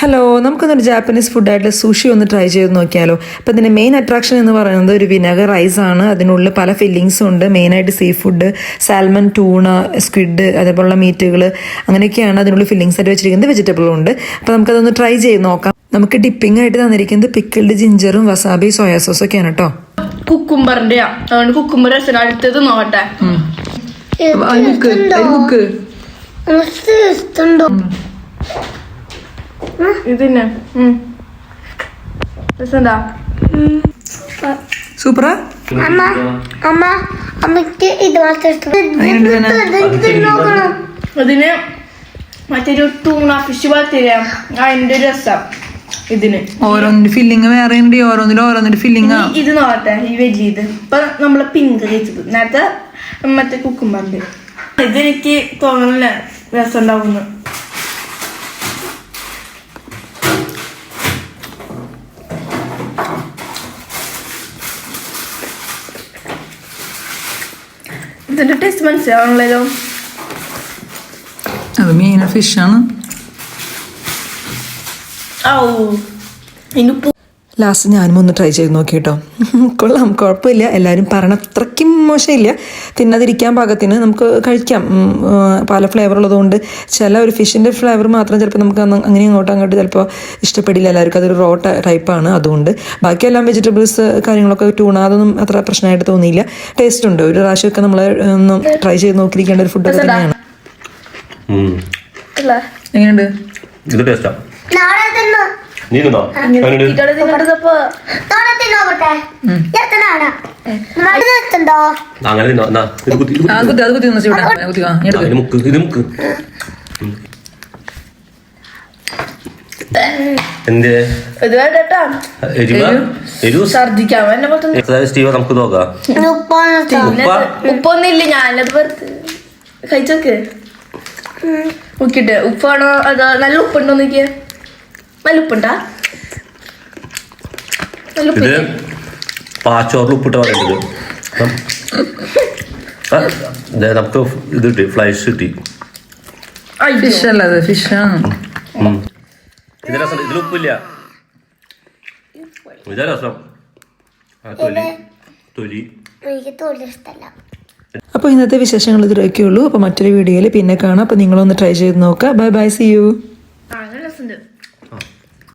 Hello നമുക്കൊന്നൊരു Japanese ഫുഡായിട്ടുള്ള sushi ഒന്ന് ട്രൈ ചെയ്ത് നോക്കിയാലോ. അപ്പം ഇതിന്റെ മെയിൻ അട്രാക്ഷൻ എന്ന് പറയുന്നത് ഒരു വിനഗർ റൈസ് ആണ്. അതിനുള്ളിൽ പല ഫില്ലിങ്സും ഉണ്ട്. മെയിനായിട്ട് sea food salmon tuna squid അതേപോലുള്ള മീറ്റുകൾ അങ്ങനെയൊക്കെയാണ് അതിനുള്ളിൽ ഫില്ലിങ്സ് ആയിട്ട് വെച്ചിരിക്കുന്നത്. വെജിറ്റബിളും ഉണ്ട്. അപ്പോൾ നമുക്കതൊന്ന് ട്രൈ ചെയ്ത് നോക്കാം. നമുക്ക് ഡിപ്പിംഗ് ആയിട്ട് തന്നിരിക്കുന്നത് പിക്കിൾഡ് ജിഞ്ചറും വസാബി സോയാ സോസും ഒക്കെയാണ് കേട്ടോ കുക്കുംബറിന്റെ അതുകൊണ്ട് കുക്കുംബർ രസം അടുത്തത് നോട്ടെ ഇഷ്ടമുണ്ടോ തന്നെ രസണ്ടാ സൂപ്പറാ? അമ്മ അമ്മ അമ്മയ്ക്ക് ഇത് മാത്രം. ഇത് ഇത് അതിന് മറ്റൊരു തൂണ ഫിഷ് പോലത്തെ അതിന്റെ രസം. ഇതിന്. ഓരോന്നിന്റെ ഫില്ലിങ് വേറെ ഉണ്ട് ഓരോന്നിലും ഓരോന്നിന്റെ ഫില്ലിങ് ഇത് നോക്കട്ടെ ഈ വലിയ ഇത്. ഇപ്പൊ നമ്മൾ പിങ്ക് കഴിച്ചത്. നേരത്തെ മറ്റേ കുക്കുംബറിന്റെ ഇതെനിക്ക് തോന്നുന്നില്ല രസം ഉണ്ടാവുന്നു ഇതിന്റെ ടേസ്റ്റ് മനസ്സിലാവണല്ലോ അത് മെയിൻ ഫിഷാണ് ഔ ഉപ്പ് ലാസ്റ്റ് ഞാനും ഒന്ന് ട്രൈ ചെയ്ത് നോക്കി കേട്ടോ കൊള്ളാം കുഴപ്പമില്ല. എല്ലാവരും പറയണ. അത്രയ്ക്കും മോശമില്ല. തിന്നാതിരിക്കാൻ പാകത്തിന് നമുക്ക് കഴിക്കാം. പല ഫ്ലേവർ ഉള്ളതുകൊണ്ട് ചില ഒരു ഫിഷിന്റെ ഫ്ലേവർ മാത്രം ചിലപ്പോൾ നമുക്ക് അങ്ങനെ അങ്ങോട്ടും അങ്ങോട്ട് ചിലപ്പോൾ ഇഷ്ടപ്പെടില്ല. എല്ലാവർക്കും അതൊരു റോ ടൈപ്പാണ് അതുകൊണ്ട്. ബാക്കിയെല്ലാം വെജിറ്റബിൾസ് കാര്യങ്ങളൊക്കെ ട്യൂണ അതൊന്നും അത്ര പ്രശ്നമായിട്ട് തോന്നിയില്ല. ടേസ്റ്റ് ഉണ്ട്. ഒരു പ്രാവശ്യമൊക്കെ നമ്മൾ ഒന്ന് ട്രൈ ചെയ്ത് നോക്കിയിരിക്കേണ്ട ഒരു ഫുഡൊക്കെ തന്നെയാണ്. എങ്ങനെയുണ്ട്? ഇത് നീ തിന്നോ അങ്ങനെ തിന്നോ ഇത് കുത്തി മുക്ക് ഇത് മുക്ക്. എന്തേ? സ്റ്റീവ നമുക്ക് നോക്കാം. ഉപ്പൊന്നില്ല ഞാനത് വെറുതെ കഴിച്ചോക്ക്. നോക്കിട്ട് ഉപ്പാണോ അതോ നല്ല ഉപ്പുണ്ടോ നോക്കിയ? നല്ല ഇത് പാച്ചോറിൽ ഉപ്പിട്ട് പറയുന്നത് നമുക്ക് ഇത് കിട്ടി ഫ്ലൈഷ് കിട്ടി. അപ്പൊ ഫിഷ് അല്ല അത് ഫിഷാണ് ഉം. ഇത് രസം ഇതിൽ ഉപ്പില്ല. ഇതാ രസം. തൊലി തൊലി. എനിക്ക് തൊഴിൽ ഇഷ്ടമല്ല അപ്പോൾ ഇന്നത്തെ വിശേഷങ്ങൾ ഇതിലൊക്കെയുള്ളൂ ഉള്ളൂ. അപ്പോൾ മറ്റൊരു വീഡിയോയിൽ പിന്നെ കാണാം. അപ്പോൾ നിങ്ങളൊന്ന് ട്രൈ ചെയ്ത് നോക്കുക. Bye bye C U